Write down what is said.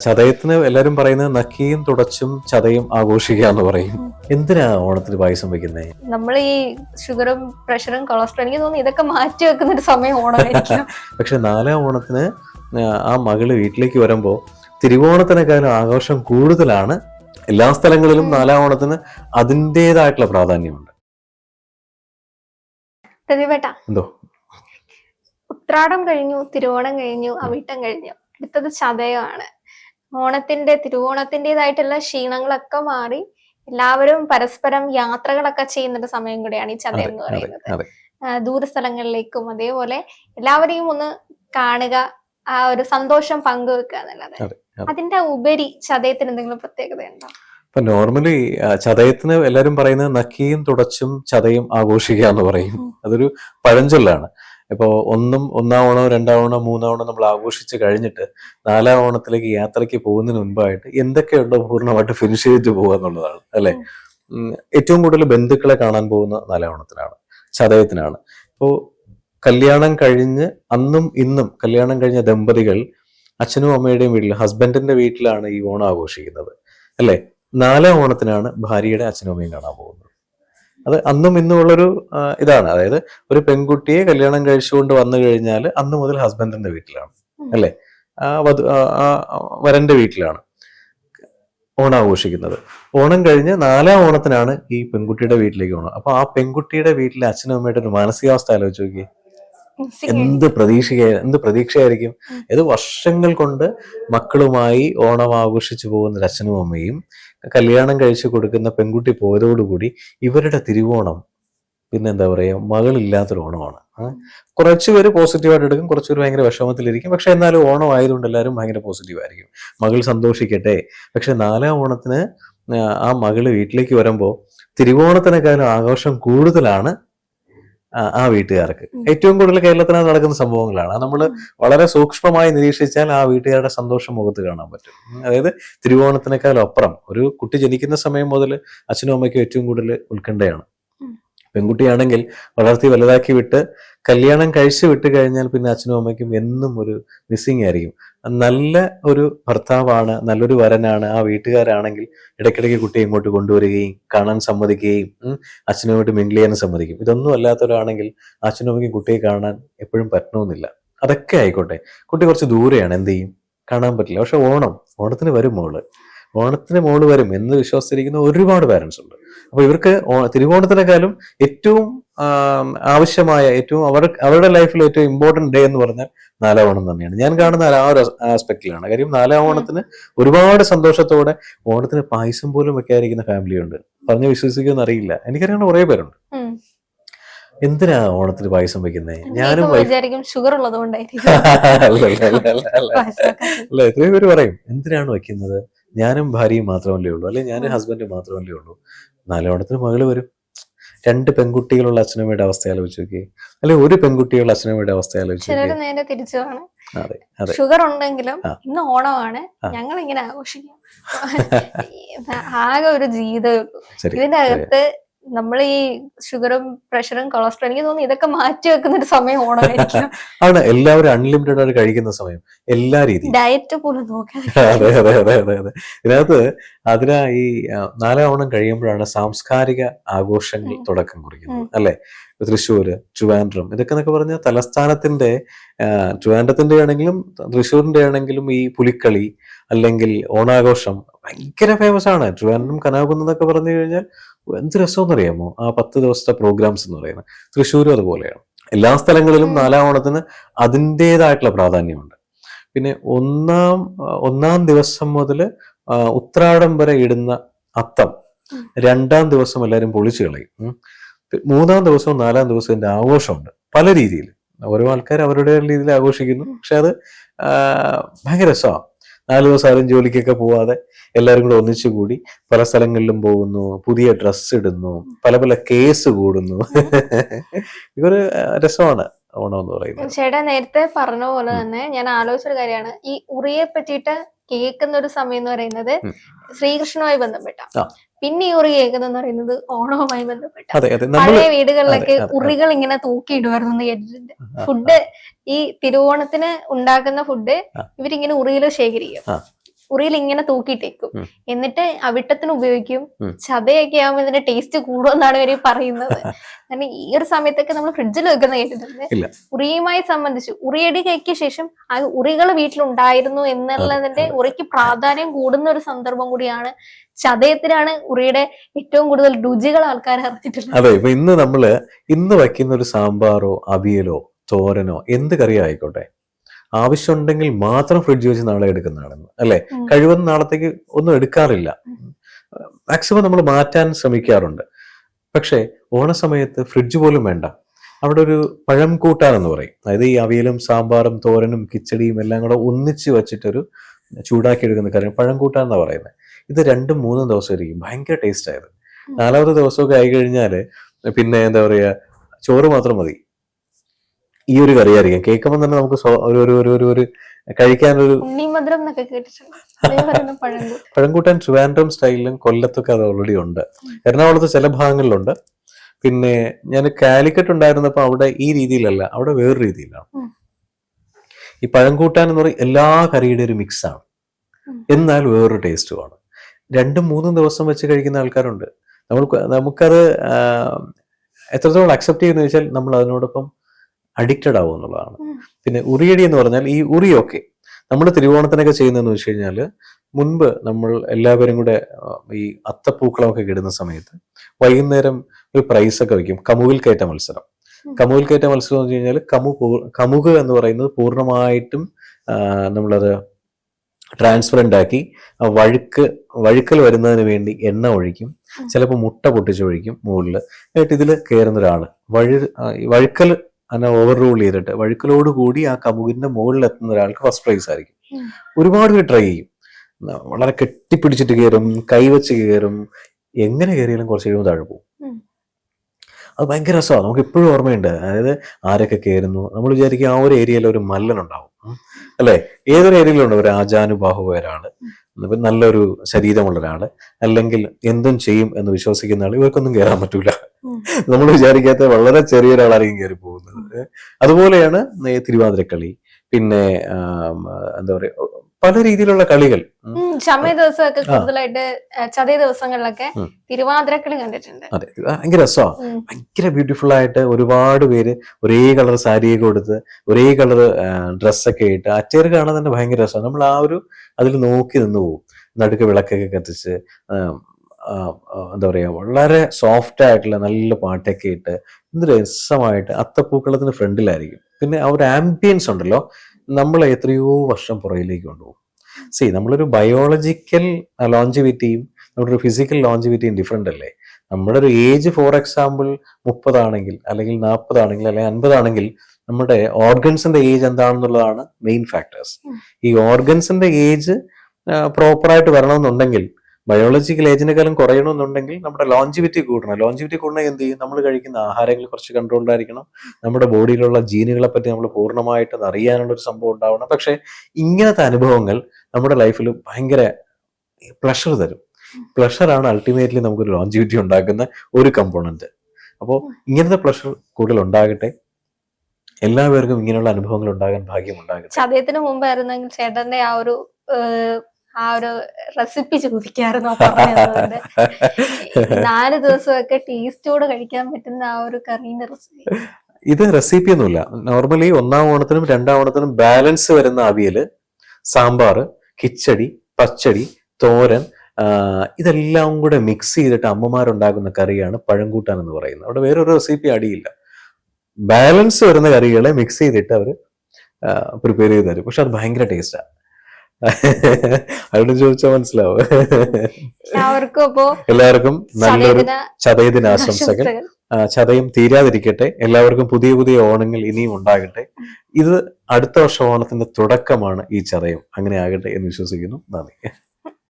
ചതയത്തിന് എല്ലാരും പറയുന്നത് നക്കിയും തുടച്ചും ചതയും ആഘോഷിക്കുക എന്ന് പറയും എന്തിനാ ഓണത്തിന് പായസം വെക്കുന്നത് നമ്മൾ ഈ ഷുഗറും പ്രഷറും കൊളസ്ട്രോൾ എനിക്ക് തോന്നുന്നു ഇതൊക്കെ മാറ്റി വെക്കുന്ന ഒരു സമയം ഓണമായിരിക്കും. പക്ഷെ നാലാം ഓണത്തിന് ആ, മകൾ വീട്ടിലേക്ക് വരുമ്പോ തിരുവോണത്തിനേക്കാളും ആഘോഷം കൂടുതലാണ്. എല്ലാ സ്ഥലങ്ങളിലും നാലാം ഓണത്തിന് അതിന്റെതായിട്ടുള്ള പ്രാധാന്യമുണ്ട്. പ്രതിഭട്ട എന്തോ? ഉത്രാടം കഴിഞ്ഞു തിരുവോണം കഴിഞ്ഞു അവിട്ടം കഴിഞ്ഞു. അടുത്തത് ചതയമാണ്. ഓണത്തിന്റെ തിരുവോണത്തിന്റെതായിട്ടുള്ള ക്ഷീണങ്ങളൊക്കെ മാറി എല്ലാവരും പരസ്പരം യാത്രകളൊക്കെ ചെയ്യുന്ന ഒരു സമയം കൂടെയാണ് ഈ ചതയം അതെ എന്ന് പറയുന്നത്. ദൂരസ്ഥലങ്ങളിലേക്കും അതേപോലെ എല്ലാവരെയും ഒന്ന് കാണുക ആ ഒരു സന്തോഷം പങ്കുവെക്കുക എന്നുള്ളത്. അതെ, അതെ. അതിന്റെ ഉപരി ചതയത്തിന് എന്തെങ്കിലും പ്രത്യേകത ഉണ്ടോ? ഇപ്പൊ നോർമലി ചതയത്തിന് എല്ലാരും പറയുന്നത് നക്കിയും തുടച്ചും ചതയും ആഘോഷിക്കുക എന്ന് പറയും. അതൊരു പഴഞ്ചൊല്ലാണ്. ഇപ്പോ ഒന്നും ഒന്നാം ഓണോ രണ്ടാം ഓണോ മൂന്നാം ഓണോ നമ്മൾ ആഘോഷിച്ച് കഴിഞ്ഞിട്ട് നാലാം ഓണത്തിലേക്ക് യാത്രയ്ക്ക് പോകുന്നതിന് മുൻപായിട്ട് എന്തൊക്കെയുണ്ടോ പൂർണമായിട്ട് ഫിനിഷ് ചെയ്തിട്ട് പോകുക എന്നുള്ളതാണ് അല്ലെ? ഏറ്റവും കൂടുതൽ ബന്ധുക്കളെ കാണാൻ പോകുന്ന നാലാം ഓണത്തിനാണ് ചതയത്തിനാണ് ഇപ്പോൾ കല്യാണം കഴിഞ്ഞ് അന്നും ഇന്നും കല്യാണം കഴിഞ്ഞ ദമ്പതികൾ അച്ഛനും അമ്മയുടെയും വീട്ടിൽ ഹസ്ബൻഡിന്റെ വീട്ടിലാണ് ഈ ഓണം ആഘോഷിക്കുന്നത് അല്ലെ? നാലാം ഓണത്തിനാണ് ഭാര്യയുടെ അച്ഛനും അമ്മയും കാണാൻ പോകുന്നത്. അത് അന്നും ഇന്നും ഉള്ളൊരു ഇതാണ്. അതായത് ഒരു പെൺകുട്ടിയെ കല്യാണം കഴിച്ചുകൊണ്ട് വന്നു കഴിഞ്ഞാൽ അന്ന് മുതൽ ഹസ്ബൻഡിന്റെ വീട്ടിലാണ്. അല്ലേ അല്ലെ? ആ വധു ആ, ആ വരന്റെ വീട്ടിലാണ് ഓണം ആഘോഷിക്കുന്നത്. ഓണം കഴിഞ്ഞ് നാലാം ഓണത്തിനാണ് ഈ പെൺകുട്ടിയുടെ വീട്ടിലേക്ക് ഓണം. അപ്പൊ ആ പെൺകുട്ടിയുടെ വീട്ടിലെ അച്ഛനും അമ്മയുടെ ഒരു മാനസികാവസ്ഥ ആലോചിച്ച് നോക്കിയേ. എന്ത് പ്രതീക്ഷ എന്ത് പ്രതീക്ഷയായിരിക്കും? ഏത് ഇത് വർഷങ്ങൾ കൊണ്ട് മക്കളുമായി ഓണം ആഘോഷിച്ചു പോകുന്ന അച്ഛനും അമ്മയും കല്യാണം കഴിച്ചു കൊടുക്കുന്ന പെൺകുട്ടി പോയതോടുകൂടി ഇവരുടെ തിരുവോണം പിന്നെന്താ പറയാ മകളില്ലാത്തൊരു ഓണമാണ്. കുറച്ചു കുറച്ചുപേര് പോസിറ്റീവായിട്ട് എടുക്കും കുറച്ചുപേര് ഭയങ്കര വിഷമത്തിലിരിക്കും. പക്ഷെ എന്നാലും ഓണം ആയതുകൊണ്ട് എല്ലാവരും ഭയങ്കര പോസിറ്റീവ് ആയിരിക്കും. മകൾ സന്തോഷിക്കട്ടെ. പക്ഷെ നാലാം ഓണത്തിന് ആ, ആ മകൾ വീട്ടിലേക്ക് വരുമ്പോൾ തിരുവോണത്തിനേക്കാളും ആഘോഷം കൂടുതലാണ് ആ, വീട്ടുകാർക്ക്. ഏറ്റവും കൂടുതൽ കേരളത്തിനകത്ത് നടക്കുന്ന സംഭവങ്ങളാണ്. നമ്മൾ വളരെ സൂക്ഷ്മമായി നിരീക്ഷിച്ചാൽ ആ വീട്ടുകാരുടെ സന്തോഷം മുഖത്ത് കാണാൻ പറ്റും. അതായത് തിരുവോണത്തിനേക്കാൾ അപ്പുറം ഒരു കുട്ടി ജനിക്കുന്ന സമയം മുതൽ അച്ഛനും അമ്മയ്ക്കും ഏറ്റവും കൂടുതൽ ഉത്കണ്ഠയാണ്. പെൺകുട്ടിയാണെങ്കിൽ വളർത്തി വലുതാക്കി വിട്ട് കല്യാണം കഴിച്ചു വിട്ട് കഴിഞ്ഞാൽ പിന്നെ അച്ഛനും അമ്മയ്ക്കും എന്നും ഒരു മിസ്സിങ് ആയിരിക്കും. നല്ല ഒരു ഭർത്താവാണ് നല്ലൊരു വരനാണ് ആ വീട്ടുകാരാണെങ്കിൽ ഇടയ്ക്കിടയ്ക്ക് കുട്ടിയെ ഇങ്ങോട്ട് കൊണ്ടുവരികയും കാണാൻ സമ്മതിക്കുകയും അച്ഛനുമായിട്ട് മിങ്കിൾ ചെയ്യാൻ സമ്മതിക്കും. ഇതൊന്നും അല്ലാത്തവരാണെങ്കിൽ അച്ഛനും അമ്മയ്ക്കും കുട്ടിയെ കാണാൻ എപ്പോഴും പറ്റണമെന്നില്ല. അതൊക്കെ ആയിക്കോട്ടെ. കുട്ടി കുറച്ച് ദൂരെയാണ് എന്ത് ചെയ്യും? കാണാൻ പറ്റില്ല. പക്ഷെ ഓണം ഓണത്തിന് വരും മോൾ. ഓണത്തിന് മോൾ വരും എന്ന് വിശ്വസിച്ചിരിക്കുന്ന ഒരുപാട് പാരൻസ് ഉണ്ട്. അപ്പൊ ഇവർക്ക് തിരുവോണത്തിനേക്കാളും ഏറ്റവും ആവശ്യമായ ഏറ്റവും അവർ അവരുടെ ലൈഫിൽ ഏറ്റവും ഇമ്പോർട്ടന്റ് ഡേ എന്ന് പറഞ്ഞാൽ നാലാം ഓണം തന്നെയാണ്. ഞാൻ കാണുന്ന ആ ഒരു ആസ്പെക്റ്റിലാണ് കാര്യം നാലാം ഓണത്തിന് ഒരുപാട് സന്തോഷത്തോടെ ഓണത്തിന് പായസം പോലും വെക്കാതിരിക്കുന്ന ഫാമിലി ഉണ്ട്. പറഞ്ഞ് വിശ്വസിക്കുമെന്ന് അറിയില്ല. എനിക്കറിയാവുന്ന കുറേ പേരുണ്ട്. എന്തിനാ ഓണത്തിന് പായസം വെക്കുന്നത് ഞാനും ഷുഗർ ഉള്ളതുകൊണ്ടായിരിക്കും. അല്ല എത്രയോ പേര് പറയും എന്തിനാണ് വെക്കുന്നത്? ഞാനും ഭാര്യയും മാത്രമല്ലേ ഉള്ളൂ. അല്ലെ ഞാനും ഹസ്ബൻഡ് മാത്രമല്ലേ ഉള്ളൂ. നാലോണത്തിന് മകൾ വരും. രണ്ട് പെൺകുട്ടികളുള്ള അച്ഛനമ്മയുടെ അവസ്ഥ ആലോചിച്ച് നോക്കി അല്ലെ ഒരു പെൺകുട്ടിയുള്ള അച്ഛനമ്മയുടെ അവസ്ഥ ആലോചിച്ച് നേരെ തിരിച്ചുമാണ് അതെ അതെ. ഷുഗർ ഉണ്ടെങ്കിലും. ഇന്ന് ഓണമാണ്. ഞങ്ങൾ ഇങ്ങനെ ആഘോഷിക്കും. ആകെ ഒരു ജീവിതമേ ഉള്ളൂ. ഇതിന്റെ അകത്ത് നമ്മൾ ഈ ഷുഗറും പ്രഷറും കൊളസ്ട്രോൾ എനിക്ക് തോന്നുന്നു ഇതൊക്കെ മാറ്റി വെക്കുന്ന ഒരു സമയം ഓണമായിരിക്കും. ആണ്. എല്ലാവരും അൺലിമിറ്റഡ് ആയിട്ട് കഴിക്കുന്ന സമയം. എല്ലാ രീതിയും ഡയറ്റ് പോലും നോക്കാതെ അതെ അതെ അതെ അതെ അതെ ഇതിനകത്ത് അതിനാ ഈ നാലാം ഓണം കഴിയുമ്പോഴാണ് സാംസ്കാരിക ആഘോഷങ്ങൾ തുടക്കം കുറിക്കുന്നത്. അല്ലെ? തൃശ്ശൂര് ട്രിവാൻഡ്രം ഇതൊക്കെ എന്നൊക്കെ പറഞ്ഞാൽ തലസ്ഥാനത്തിന്റെ ട്രിവാൻഡ്രത്തിന്റെ ആണെങ്കിലും തൃശ്ശൂരിന്റെ ആണെങ്കിലും ഈ പുലിക്കളി അല്ലെങ്കിൽ ഓണാഘോഷം ഭയങ്കര ഫേമസ് ആണ്. ട്രിവാൻഡ്രം കനാകുന്ന് എന്നൊക്കെ പറഞ്ഞു കഴിഞ്ഞാൽ എന്ത് രസമെന്ന് അറിയാമോ ആ പത്ത് ദിവസത്തെ പ്രോഗ്രാംസ് എന്ന് പറയുന്നത്. തൃശ്ശൂരും അതുപോലെയാണ്. എല്ലാ സ്ഥലങ്ങളിലും നാലാം ഓണത്തിന് അതിന്റെതായിട്ടുള്ള പ്രാധാന്യമുണ്ട്. പിന്നെ ഒന്നാം ഒന്നാം ദിവസം മുതൽ ഉത്രാടം വരെ ഇടുന്ന അത്തം രണ്ടാം ദിവസം എല്ലാവരും പൊളിച്ചു കളയും. മൂന്നാം ദിവസവും നാലാം ദിവസവും ഇതിന്റെ ആഘോഷമുണ്ട്. പല രീതിയിൽ. ഓരോ ആൾക്കാർ അവരുടെ രീതിയിൽ ആഘോഷിക്കുന്നു. പക്ഷെ അത് ഭയങ്കര രസമാണ് നാല് ദിവസം ആരും ജോലിക്കൊക്കെ പോവാതെ എല്ലാവരും കൂടെ ഒന്നിച്ചു കൂടി പല സ്ഥലങ്ങളിലും പോകുന്നു പുതിയ ഡ്രസ്സ് ഇടുന്നു പല പല കേസ് കൂടുന്നു. ഇതൊരു രസമാണ്. ഓണം എന്ന് പറയുന്നത്. ചേട്ടാ നേരത്തെ പറഞ്ഞ പോലെ തന്നെ ഞാൻ ആലോചിച്ചൊരു കാര്യമാണ്. ഈ ഉറിയെ പറ്റിയിട്ട് കേൾക്കുന്ന ഒരു സമയം എന്ന് പറയുന്നത് ഉം. ശ്രീകൃഷ്ണവുമായി ബന്ധപ്പെട്ട. പിന്നെ ഈ ഉറി കേൾക്കുന്ന പറയുന്നത് ഓണവുമായി ബന്ധപ്പെട്ട. പഴയ വീടുകളിലൊക്കെ. ഉറികൾ ഇങ്ങനെ തൂക്കിയിടുമായിരുന്നു കേട്ടിട്ടുണ്ട് ഫുഡ് ഈ തിരുവോണത്തിന് ഉണ്ടാക്കുന്ന ഫുഡ്. ഇവരിങ്ങനെ ഉറിയിൽ ശേഖരിക്കും. ഉറിയിൽ ഇങ്ങനെ തൂക്കിയിട്ടേക്കും. എന്നിട്ട് അവിട്ടത്തിന് ഉപയോഗിക്കും. ചതയൊക്കെ ആവുമ്പോൾ ഇതിന്റെ ടേസ്റ്റ് കൂടുമെന്നാണ് ഇവർ പറയുന്നത് കാരണം ഈ ഒരു സമയത്തൊക്കെ നമ്മൾ ഫ്രിഡ്ജിൽ വെക്കുന്ന കേട്ടിട്ടുണ്ട്. ഉറിയുമായി സംബന്ധിച്ച് ഉറിയടിക്ക് ശേഷം ആ ഉറികൾ വീട്ടിലുണ്ടായിരുന്നു എന്നുള്ളതിന്റെ. ഉറിക്ക് പ്രാധാന്യം കൂടുന്ന ഒരു സന്ദർഭം കൂടിയാണ് ചതയത്തിലാണ് ഉറിയുടെ ഏറ്റവും കൂടുതൽ രുചികൾ ആൾക്കാർ അറിഞ്ഞിട്ടുള്ളത് അതെ ഇപ്പൊ ഇന്ന് നമ്മൾ ഇന്ന് വയ്ക്കുന്ന ഒരു സാമ്പാറോ അവിയലോ തോരനോ എന്ത് കറിയോ ആയിക്കോട്ടെ ആവശ്യമുണ്ടെങ്കിൽ മാത്രം ഫ്രിഡ്ജ് വെച്ച് നാളെ എടുക്കുന്നതാണെന്ന് അല്ലെ? കഴിവെന്ന് കഴിവതും നാളത്തേക്ക് ഒന്നും എടുക്കാറില്ല. മാക്സിമം നമ്മൾ മാറ്റാൻ ശ്രമിക്കാറുണ്ട്. പക്ഷേ ഓണസമയത്ത് ഫ്രിഡ്ജ് പോലും വേണ്ട. അവിടെ ഒരു പഴം കൂട്ടാൻ എന്ന് പറയും. അതായത് ഈ അവിയലും സാമ്പാറും തോരനും കിച്ചടിയും എല്ലാം കൂടെ ഒന്നിച്ച് വെച്ചിട്ടൊരു ചൂടാക്കി എടുക്കുന്ന കാര്യം പഴം കൂട്ടാൻ എന്നാ പറയുന്നത് ഇത് രണ്ടും മൂന്നും ദിവസം ഇരിക്കും. ഭയങ്കര ടേസ്റ്റ് ആയത്. നാലാമത്തെ ദിവസമൊക്കെ ആയി കഴിഞ്ഞാൽ പിന്നെ എന്താ പറയാ ചോറ് മാത്രം മതി. ഈ ഒരു കറി ആയിരിക്കും കേൾക്കുമ്പോൾ തന്നെ നമുക്ക് ഒരു ഒരു ഒരു ഒരു കഴിക്കാനൊരു ഉണ്ണിമധുരം എന്നൊക്കെ കേട്ടിട്ടുണ്ട്. പഴംകൂട്ടാൻ ട്രിവാൻഡ്രം സ്റ്റൈലിലും കൊല്ലത്തൊക്കെ അത് ഓൾറെഡി ഉണ്ട്. എറണാകുളത്ത് ചില ഭാഗങ്ങളിലുണ്ട്. പിന്നെ ഞാൻ കാലിക്കറ്റ് ഉണ്ടായിരുന്നപ്പോൾ അവിടെ ഈ രീതിയിലല്ല അവിടെ വേറൊരു രീതിയിലാണ്. ഈ പഴംകൂട്ടാൻ എന്ന് പറയും എല്ലാ കറിയുടെ ഒരു മിക്സ് ആണ്. എന്നാൽ വേറൊരു ടേസ്റ്റുമാണ് രണ്ടും മൂന്നും ദിവസം വെച്ച് കഴിക്കുന്ന ആൾക്കാരുണ്ട്. നമ്മൾ നമുക്കത് എത്രത്തോളം അക്സെപ്റ്റ് ചെയ്യുന്ന വെച്ചാൽ നമ്മൾ അതിനോടൊപ്പം അഡിക്റ്റഡ് ആവും എന്നുള്ളതാണ്. പിന്നെ ഉറിയടി എന്ന് പറഞ്ഞാൽ ഈ ഉറിയൊക്കെ നമ്മൾ തിരുവോണത്തിനൊക്കെ ചെയ്യുന്നതെന്ന് വെച്ച് കഴിഞ്ഞാൽ മുൻപ് നമ്മൾ എല്ലാവരും കൂടെ ഈ അത്തപ്പൂക്കളമൊക്കെ കിടുന്ന സമയത്ത് വൈകുന്നേരം ഒരു പ്രൈസ് ഒക്കെ വെക്കും കമുകിൽ കയറ്റ മത്സരം. കമുകിൽ കയറ്റ മത്സരം എന്ന് വെച്ച് കഴിഞ്ഞാൽ കമു കമുക എന്ന് പറയുന്നത് പൂർണമായിട്ടും നമ്മളത് ട്രാൻസ്പെറന്റ് ആക്കി വഴുക്ക് വഴുക്കൽ വരുന്നതിന് വേണ്ടി എണ്ണ ഒഴിക്കും. ചിലപ്പോൾ മുട്ട പൊട്ടിച്ചൊഴിക്കും മുകളിൽ എന്നിട്ട് ഇതിൽ കയറുന്ന ഒരാൾ വഴു വഴുക്കൽ അതിനെ ഓവർ റൂൾ ചെയ്തിട്ട് വഴുക്കലോട് കൂടി ആ കമുകിന്റെ മുകളിൽ എത്തുന്ന ഒരാൾക്ക് ഫസ്റ്റ് പ്രൈസ് ആയിരിക്കും. ഒരുപാട് പേര് ട്രൈ ചെയ്യും. വളരെ കെട്ടിപ്പിടിച്ചിട്ട് കയറും കൈവച്ച് കയറും. എങ്ങനെ കയറിയാലും കുറച്ച് കഴിയുമ്പോൾ താഴെ പോകും. അത് ഭയങ്കര രസമാണ്. നമുക്ക് ഇപ്പോഴും ഓർമ്മയുണ്ട്. അതായത് ആരൊക്കെ കയറുന്നു? നമ്മൾ വിചാരിക്കും ആ ഒരു ഏരിയയിൽ ഒരു ഉം. അല്ലെ? ഏതൊരു ഏരിയയിലുണ്ട് ഒരു ആജാനുബാഹുവായ ഒരാൾ. നല്ലൊരു ശരീരമുള്ള ഒരാൾ. അല്ലെങ്കിൽ എന്തും ചെയ്യും എന്ന് വിശ്വസിക്കുന്ന ആൾ ഇവർക്കൊന്നും കയറാൻ പറ്റൂല. നമ്മൾ വിചാരിക്കാത്ത വളരെ ചെറിയ ഒരാളായിരിക്കും കയറി പോകുന്നത്. അതുപോലെയാണ് തിരുവാതിരക്കളി പിന്നെ എന്താ പറയാ പല രീതിയിലുള്ള കളികൾ. ചമയ ദിവസമൊക്കെ കൂടുതലായിട്ട് ചതയ ദിവസങ്ങളിലൊക്കെ. തിരുവാതിരക്കളി കണ്ടിട്ടുണ്ട്. അതെ ഭയങ്കര രസമാണ് ഭയങ്കര ബ്യൂട്ടിഫുൾ ആയിട്ട് ഒരുപാട് പേര് ഒരേ കളർ സാരിയൊക്കെ കൊടുത്ത് ഒരേ കളർ ഡ്രസ്സൊക്കെ ഇട്ട് അച്ചേർ കാണാൻ തന്നെ ഭയങ്കര രസമാണ് നമ്മൾ ആ ഒരു അതിൽ നോക്കി നിന്ന് പോകും നടുക്ക് വിളക്കൊക്കെ കത്തിച്ച് എന്താ പറയുക വളരെ സോഫ്റ്റ് ആയിട്ടുള്ള നല്ല പാട്ടൊക്കെ ഇട്ട് എന്ത് രസമായിട്ട് അത്തപ്പൂക്കളത്തിന് ഫ്രണ്ടിലായിരിക്കും. പിന്നെ ആ ഒരു ആംബിയൻസ് ഉണ്ടല്ലോ നമ്മൾ എത്രയോ വർഷം പുറകിലേക്ക് കൊണ്ടുപോകും. സി നമ്മളൊരു ബയോളജിക്കൽ ലോഞ്ചിവിറ്റിയും നമ്മുടെ ഒരു ഫിസിക്കൽ ലോഞ്ചിവിറ്റിയും ഡിഫറെന്റ് അല്ലേ? നമ്മുടെ ഒരു ഏജ് ഫോർ എക്സാമ്പിൾ മുപ്പതാണെങ്കിൽ അല്ലെങ്കിൽ നാൽപ്പതാണെങ്കിൽ അല്ലെങ്കിൽ അൻപതാണെങ്കിൽ നമ്മുടെ ഓർഗൻസിന്റെ ഏജ് എന്താണെന്നുള്ളതാണ് മെയിൻ ഫാക്ടേഴ്സ് ഈ ഓർഗൻസിന്റെ ഏജ് പ്രോപ്പറായിട്ട് വരണമെന്നുണ്ടെങ്കിൽ ബയോളജിക്കൽ ഏജിനെക്കാളും കുറയണമെന്നുണ്ടെങ്കിൽ നമ്മുടെ ലോഞ്ചിവിറ്റി കൂടണം. ലോഞ്ചിവിറ്റി കൂടണമെങ്കിൽ എന്ത് ചെയ്യും? നമ്മൾ കഴിക്കുന്ന ആഹാരങ്ങൾ കുറച്ച് കൺട്രോൾഡായിരിക്കണം നമ്മുടെ ബോഡിയിലുള്ള ജീനുകളെ പറ്റി നമ്മൾ പൂർണമായിട്ട് അറിയാനുള്ള ഒരു സംഭവം ഉണ്ടാവണം. പക്ഷെ ഇങ്ങനത്തെ അനുഭവങ്ങൾ നമ്മുടെ ലൈഫിൽ ഭയങ്കര പ്ലഷർ തരും. പ്ലഷറാണ് അൾട്ടിമേറ്റ്ലി നമുക്കൊരു ലോഞ്ചിവിറ്റി ഉണ്ടാക്കുന്ന ഒരു കമ്പോണന്റ് അപ്പോൾ ഇങ്ങനത്തെ പ്ലഷർ കൂടുതൽ ഉണ്ടാകട്ടെ. എല്ലാവർക്കും ഇങ്ങനെയുള്ള അനുഭവങ്ങൾ ഉണ്ടാകാൻ ഭാഗ്യം ഉണ്ടാകട്ടെ. ചേട്ടന്റെ ആ ഒരു ആ ഒരു റെസിപ്പി പറഞ്ഞതുകൊണ്ട്. നാല് ദിവസമൊക്കെ ടേസ്റ്റോട് കഴിക്കാൻ പറ്റുന്ന ആ ഒരു കറീന്റെ റെസിപ്പി. ഇത് റെസിപ്പി ഒന്നുമില്ല നോർമലി ഒന്നാം ഓണത്തിനും രണ്ടാം ഓണത്തിനും ബാലൻസ് വരുന്ന അവിയൽ സാമ്പാർ കിച്ചടി പച്ചടി തോരൻ ഇതെല്ലാം കൂടെ മിക്സ് ചെയ്തിട്ട് അമ്മമാരുണ്ടാക്കുന്ന കറിയാണ് പഴംകൂട്ടാൻ എന്ന് പറയുന്നത്. അവിടെ വേറൊരു റെസിപ്പി അടിയില്ല. ബാലൻസ് വരുന്ന കറികളെ മിക്സ് ചെയ്തിട്ട് അവർ പ്രിപ്പയർ ചെയ്ത് തരും. പക്ഷെ അത് ഭയങ്കര ടേസ്റ്റാണ് അവിടെ ചോദിച്ചാൽ മനസ്സിലാവും. എല്ലാവർക്കും അപ്പോ എല്ലാവർക്കും നല്ലൊരു ചതയ ദിനാശംസകൾ ആശംസകൾ. ചതയം തീരാതിരിക്കട്ടെ. എല്ലാവർക്കും പുതിയ പുതിയ ഓണങ്ങൾ ഇനിയും ഉണ്ടാകട്ടെ. ഇത് അടുത്ത വർഷ ഓണത്തിന്റെ തുടക്കമാണ് ഈ ചതയം. അങ്ങനെ ആകട്ടെ എന്ന് വിശ്വസിക്കുന്നു. നന്ദി.